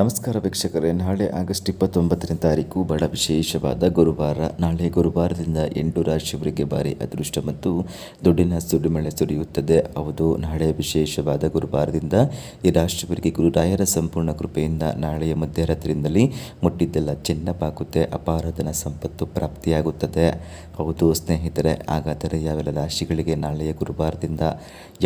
ನಮಸ್ಕಾರ ವೀಕ್ಷಕರೇ, ನಾಳೆ ಆಗಸ್ಟ್ ಇಪ್ಪತ್ತೊಂಬತ್ತನೇ ತಾರೀಕು ಬಹಳ ವಿಶೇಷವಾದ ಗುರುವಾರ. ನಾಳೆ ಗುರುವಾರದಿಂದ ಎಂಟು ರಾಶಿಯವರಿಗೆ ಭಾರಿ ಅದೃಷ್ಟ ಮತ್ತು ದುಡ್ಡಿನ ಸುಡಿಮಳೆ ಸುರಿಯುತ್ತದೆ. ಹೌದು, ನಾಳೆ ವಿಶೇಷವಾದ ಗುರುವಾರದಿಂದ ಈ ರಾಶಿಯವರಿಗೆ ಗುರುರಾಯರ ಸಂಪೂರ್ಣ ಕೃಪೆಯಿಂದ ನಾಳೆಯ ಮಧ್ಯರಾತ್ರಿಯಿಂದಲೇ ಮುಟ್ಟಿದ್ದೆಲ್ಲ ಚೆನ್ನಪ್ಪಾಗುತ್ತೆ ಅಪಾರಧನ ಸಂಪತ್ತು ಪ್ರಾಪ್ತಿಯಾಗುತ್ತದೆ. ಹೌದು ಸ್ನೇಹಿತರೆ, ಹಾಗಾದರೆ ಯಾವೆಲ್ಲ ರಾಶಿಗಳಿಗೆ ನಾಳೆಯ ಗುರುವಾರದಿಂದ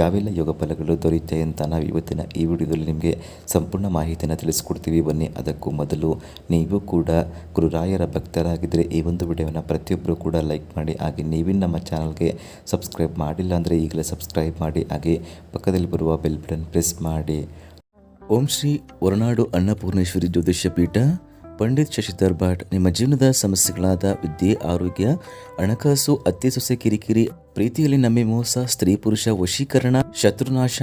ಯಾವೆಲ್ಲ ಯೋಗ ಫಲಗಳು ದೊರೆಯುತ್ತೆ ಅಂತ ನಾವು ಇವತ್ತಿನ ಈ ವಿಡಿಯೋದಲ್ಲಿ ನಿಮಗೆ ಸಂಪೂರ್ಣ ಮಾಹಿತಿಯನ್ನು ತಿಳಿಸ್ಕೊಡ್ತೀವಿ. ಬನ್ನಿ. ಅದಕ್ಕೂ ಮೊದಲು ನೀವು ಕೂಡ ಗುರುರಾಯರ ಭಕ್ತರಾಗಿದ್ದರೆ ಈ ಒಂದು ವಿಡಿಯೋವನ್ನು ಪ್ರತಿಯೊಬ್ಬರು ಕೂಡ ಲೈಕ್ ಮಾಡಿ, ಹಾಗೆ ನೀವಿ ನಮ್ಮ ಚಾನಲ್ಗೆ ಸಬ್ಸ್ಕ್ರೈಬ್ ಮಾಡಿಲ್ಲ ಅಂದರೆ ಈಗಲೇ ಸಬ್ಸ್ಕ್ರೈಬ್ ಮಾಡಿ, ಹಾಗೆ ಪಕ್ಕದಲ್ಲಿ ಬರುವ ಬೆಲ್ ಬಟನ್ ಪ್ರೆಸ್ ಮಾಡಿ. ಓಂ ಶ್ರೀ ಹೊರನಾಡು ಅನ್ನಪೂರ್ಣೇಶ್ವರಿ ಜ್ಯೋತಿಷ್ಯ ಪೀಠ, ಪಂಡಿತ್ ಶಶಿಧರ್ ಭಾಟ್, ನಿಮ್ಮ ಜೀವನದ ಸಮಸ್ಯೆಗಳಾದ ವಿದ್ಯೆ, ಆರೋಗ್ಯ, ಹಣಕಾಸು ಅತ್ತೆ ಸೊಸೆ ಕಿರಿಕಿರಿ, ಪ್ರೀತಿಯಲ್ಲಿ ನಮ್ಮೆ ಮೋಸ, ಸ್ತ್ರೀ ಪುರುಷ ವಶೀಕರಣ, ಶತ್ರುನಾಶ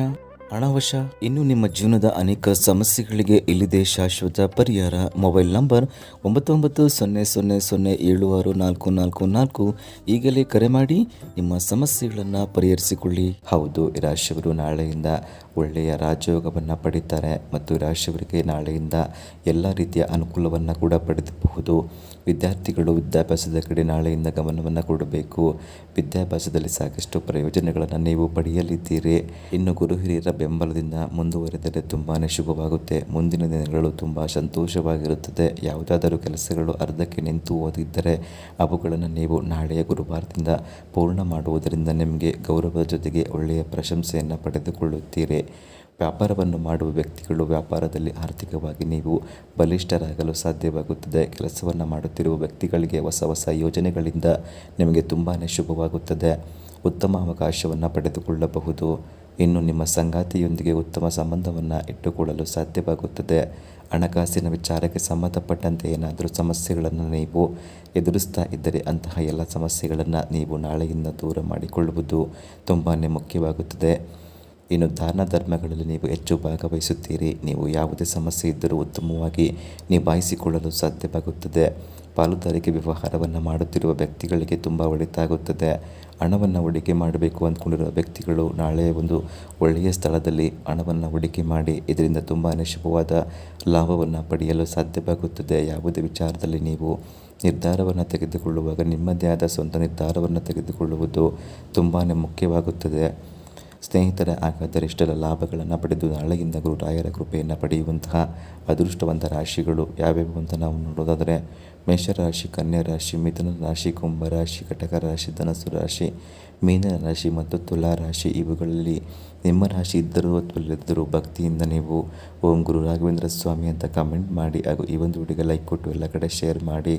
ಹಣವಶ ಇನ್ನು ನಿಮ್ಮ ಜೀವನದ ಅನೇಕ ಸಮಸ್ಯೆಗಳಿಗೆ ಇಲ್ಲಿದೆ ಶಾಶ್ವತ ಪರಿಹಾರ. ಮೊಬೈಲ್ ನಂಬರ್ ಒಂಬತ್ತು ಒಂಬತ್ತು ಸೊನ್ನೆ ಸೊನ್ನೆ ಸೊನ್ನೆ ಏಳು ಆರು ನಾಲ್ಕು ನಾಲ್ಕು ನಾಲ್ಕು. ಈಗಲೇ ಕರೆ ಮಾಡಿ ನಿಮ್ಮ ಸಮಸ್ಯೆಗಳನ್ನು ಪರಿಹರಿಸಿಕೊಳ್ಳಿ. ಹೌದು ರಾಶಿಯವರು ನಾಳೆಯಿಂದ ಒಳ್ಳೆಯ ರಾಜಯೋಗವನ್ನು ಪಡೀತಾರೆ ಮತ್ತು ರಾಶಿಯವರಿಗೆ ನಾಳೆಯಿಂದ ಎಲ್ಲ ರೀತಿಯ ಅನುಕೂಲವನ್ನು ಕೂಡ ಪಡೆದಬಹುದು ವಿದ್ಯಾರ್ಥಿಗಳು ವಿದ್ಯಾಭ್ಯಾಸದ ಕಡೆ ನಾಳೆಯಿಂದ ಗಮನವನ್ನು ಕೊಡಬೇಕು. ವಿದ್ಯಾಭ್ಯಾಸದಲ್ಲಿ ಸಾಕಷ್ಟು ಪ್ರಯೋಜನಗಳನ್ನು ನೀವು ಪಡೆಯಲಿದ್ದೀರಿ. ಇನ್ನು ಗುರು ಹಿರಿಯರ ಬೆಂಬಲದಿಂದ ಮುಂದುವರೆದರೆ ತುಂಬಾ ಶುಭವಾಗುತ್ತೆ. ಮುಂದಿನ ದಿನಗಳು ತುಂಬ ಸಂತೋಷವಾಗಿರುತ್ತದೆ. ಯಾವುದಾದರೂ ಕೆಲಸಗಳು ಅರ್ಧಕ್ಕೆ ನಿಂತು ಹೋದಿದ್ದರೆ ಅವುಗಳನ್ನು ನೀವು ನಾಳೆಯ ಗುರುವಾರದಿಂದ ಪೂರ್ಣ ಮಾಡುವುದರಿಂದ ನಿಮಗೆ ಗೌರವದ ಜೊತೆಗೆ ಒಳ್ಳೆಯ ಪ್ರಶಂಸೆಯನ್ನು ಪಡೆದುಕೊಳ್ಳುತ್ತೀರಿ. ವ್ಯಾಪಾರವನ್ನು ಮಾಡುವ ವ್ಯಕ್ತಿಗಳು ವ್ಯಾಪಾರದಲ್ಲಿ ಆರ್ಥಿಕವಾಗಿ ನೀವು ಬಲಿಷ್ಠರಾಗಲು ಸಾಧ್ಯವಾಗುತ್ತದೆ. ಕೆಲಸವನ್ನು ಮಾಡುತ್ತಿರುವ ವ್ಯಕ್ತಿಗಳಿಗೆ ಹೊಸ ಹೊಸ ಯೋಜನೆಗಳಿಂದ ನಿಮಗೆ ತುಂಬಾ ಶುಭವಾಗುತ್ತದೆ. ಉತ್ತಮ ಅವಕಾಶವನ್ನು ಪಡೆದುಕೊಳ್ಳಬಹುದು. ಇನ್ನು ನಿಮ್ಮ ಸಂಗಾತಿಯೊಂದಿಗೆ ಉತ್ತಮ ಸಂಬಂಧವನ್ನು ಇಟ್ಟುಕೊಳ್ಳಲು ಸಾಧ್ಯವಾಗುತ್ತದೆ. ಹಣಕಾಸಿನ ವಿಚಾರಕ್ಕೆ ಸಂಬಂಧಪಟ್ಟಂತೆ ಏನಾದರೂ ಸಮಸ್ಯೆಗಳನ್ನು ನೀವು ಎದುರಿಸ್ತಾ ಇದ್ದರೆ ಅಂತಹ ಎಲ್ಲ ಸಮಸ್ಯೆಗಳನ್ನು ನೀವು ನಾಳೆಯಿಂದ ದೂರ ಮಾಡಿಕೊಳ್ಳುವುದು ತುಂಬಾ ಮುಖ್ಯವಾಗುತ್ತದೆ. ಇನ್ನು ದಾನ ಧರ್ಮಗಳಲ್ಲಿ ನೀವು ಹೆಚ್ಚು ಭಾಗವಹಿಸುತ್ತೀರಿ. ನೀವು ಯಾವುದೇ ಸಮಸ್ಯೆ ಇದ್ದರೂ ಉತ್ತಮವಾಗಿ ನಿಭಾಯಿಸಿಕೊಳ್ಳಲು ಸಾಧ್ಯವಾಗುತ್ತದೆ. ಪಾಲುದಾರಿಕೆ ವ್ಯವಹಾರವನ್ನು ಮಾಡುತ್ತಿರುವ ವ್ಯಕ್ತಿಗಳಿಗೆ ತುಂಬ ಒಳಿತಾಗುತ್ತದೆ. ಹಣವನ್ನು ಹೂಡಿಕೆ ಮಾಡಬೇಕು ಅಂದ್ಕೊಂಡಿರುವ ವ್ಯಕ್ತಿಗಳು ನಾಳೆ ಒಂದು ಒಳ್ಳೆಯ ಸ್ಥಳದಲ್ಲಿ ಹಣವನ್ನು ಹೂಡಿಕೆ ಮಾಡಿ ಇದರಿಂದ ತುಂಬಾ ಶುಭವಾದ ಲಾಭವನ್ನು ಪಡೆಯಲು ಸಾಧ್ಯವಾಗುತ್ತದೆ. ಯಾವುದೇ ವಿಚಾರದಲ್ಲಿ ನೀವು ನಿರ್ಧಾರವನ್ನು ತೆಗೆದುಕೊಳ್ಳುವಾಗ ನಿಮ್ಮದೇ ಆದ ಸ್ವಂತ ನಿರ್ಧಾರವನ್ನು ತೆಗೆದುಕೊಳ್ಳುವುದು ತುಂಬಾ ಮುಖ್ಯವಾಗುತ್ತದೆ. ಸ್ನೇಹಿತರ ಹಾಗಾದರೆ ಇಷ್ಟೆಲ್ಲ ಲಾಭಗಳನ್ನು ಪಡೆದು ನಾಳೆಯಿಂದ ಗುರುರಾಯರ ಕೃಪೆಯನ್ನು ಪಡೆಯುವಂತಹ ಅದೃಷ್ಟವಂತ ರಾಶಿಗಳು ಯಾವ್ಯಾವು ಅಂತ ನಾವು ನೋಡೋದಾದರೆ ಮೇಷರಾಶಿ ಕನ್ಯಾ ರಾಶಿ, ಮಿಥುನ ರಾಶಿ, ಕುಂಭ ರಾಶಿ, ಕಟಕ ರಾಶಿ, ಧನಸ್ಸು ರಾಶಿ, ಮೀನ ರಾಶಿ ಮತ್ತು ತುಲಾ ರಾಶಿ, ಇವುಗಳಲ್ಲಿ ನಿಮ್ಮ ರಾಶಿ ಇದ್ದರೂ ಅಥವಾ ಇಲ್ಲದಿದ್ದರೂ ಭಕ್ತಿಯಿಂದ ನೀವು ಓಂ ಗುರು ರಾಘವೇಂದ್ರ ಸ್ವಾಮಿ ಅಂತ ಕಮೆಂಟ್ ಮಾಡಿ ಹಾಗೂ ಈ ಒಂದು ವಿಡಿಯೋಗೆ ಲೈಕ್ ಕೊಟ್ಟು ಎಲ್ಲ ಕಡೆ ಶೇರ್ ಮಾಡಿ.